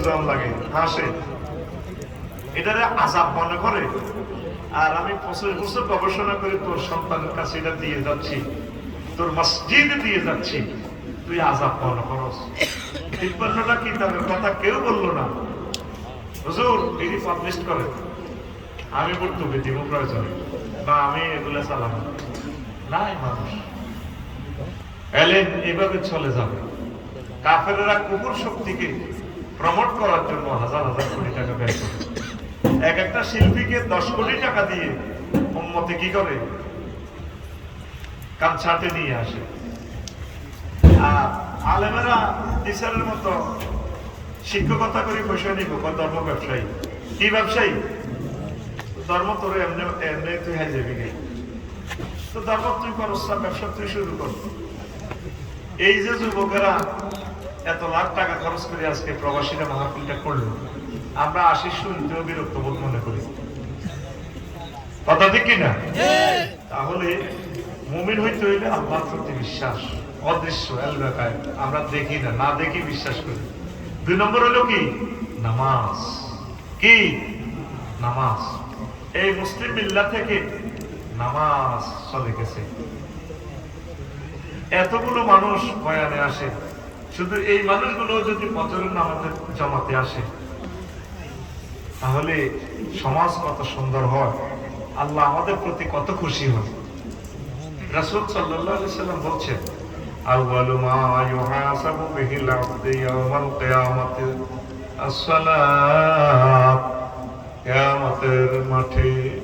বুঝান লাগে, হাসে। এটারে আজাব মনে করে? আর আমি পঁচিশ বছর গবেষণা করে তোর সন্তানের কাছে এটা দিয়ে যাচ্ছি। তোর মসজিদে দিয়ে যাচ্ছি। তুই আজাব মনে করস। তিপ্পান্নটা কিতাবের কথা কেউ বলল না। হুজুর এটি পাবলিশ করে আমি বক্তব্য দিব প্রয়োজন। বা আমি এগুলা চালাবো। নাই মানুষ। এলেন, এভাবে চলে যাবে। কাফেরেরা কুকুর শক্তিকে প্রমোট করার জন্য হাজার হাজার কোটি টাকা ব্যয় করে। এক একটা শিল্পীকে দশ কোটি টাকা দিয়ে উন্মতে কি করে? কানছাটে নিয়ে আসে। আর আলেমেরা টিচারের মতো শিক্ষকতা করে পয়সা নিব ধর্ম ব্যবসায়ী। কি ব্যবসায়ী? ধর্ম তোর এমনি এমনি তুই হাই যাবি তো ধর্ম তুই করস ব্যবসা তুই শুরু কর। এই যে যুবকেরা এত লাখ টাকা খরচ করে আজকে প্রবাসীরা মাহফিলটা করল। আমরা আশিস শুনতেও বিরক্ত বোধ মনে করি। কথা ঠিক কিনা তাহলে মুমিন হইতে হইলে আল্লাহর প্রতি বিশ্বাস, অদৃশ্য এলাকায় আমরা দেখি না না দেখি বিশ্বাস করি। দুই নম্বর হলো কি? নামাজ। কি? নামাজ। এই মুসলিম মিল্লা থেকে নামাজ চলে গেছে। এতগুলো মানুষ বয়ানে আসে শুধু এই মানুষগুলো যদি বছরের নামাজের জমাতে আসে, তাহলে সমাজ কত সুন্দর হয়। আল্লাহ আমাদের প্রতি কত খুশি হয়। রাসূল সাল্লাম বলছেন মাঠে।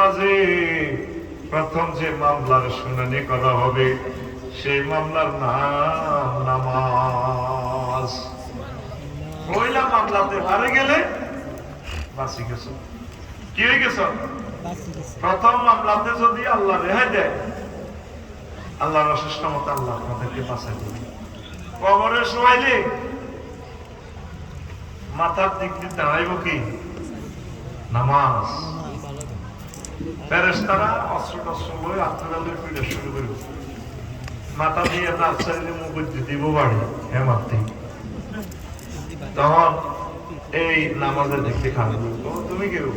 মাঝে প্রথম যে মামলার শুনানি করা হবে সেই মামলার নাম নামাজ। পয়লা মামলাতে হারে গেলে বাঁচি গেছ। কি হয়ে গেছ? প্রথম মামলাতে যদি আল্লাহ রেহাই দেয় আল্লাহর অশেষ মতো আল্লাহ আমাদেরকে বাঁচাই দেবে। কবরে শোয়াইলে মাথার দিক দিয়ে দাঁড়াইব কি? নামাজ। ফেরেস্তারা অস্ত্র টস্ত্র লয়ে আত্মকালের পিঠে শুরু করবে মাথা দিয়ে মুখ দিয়ে দিব বাড়ি হেমার থেকে তখন এই নামাজের দেখতে খাবে তুমি কেউ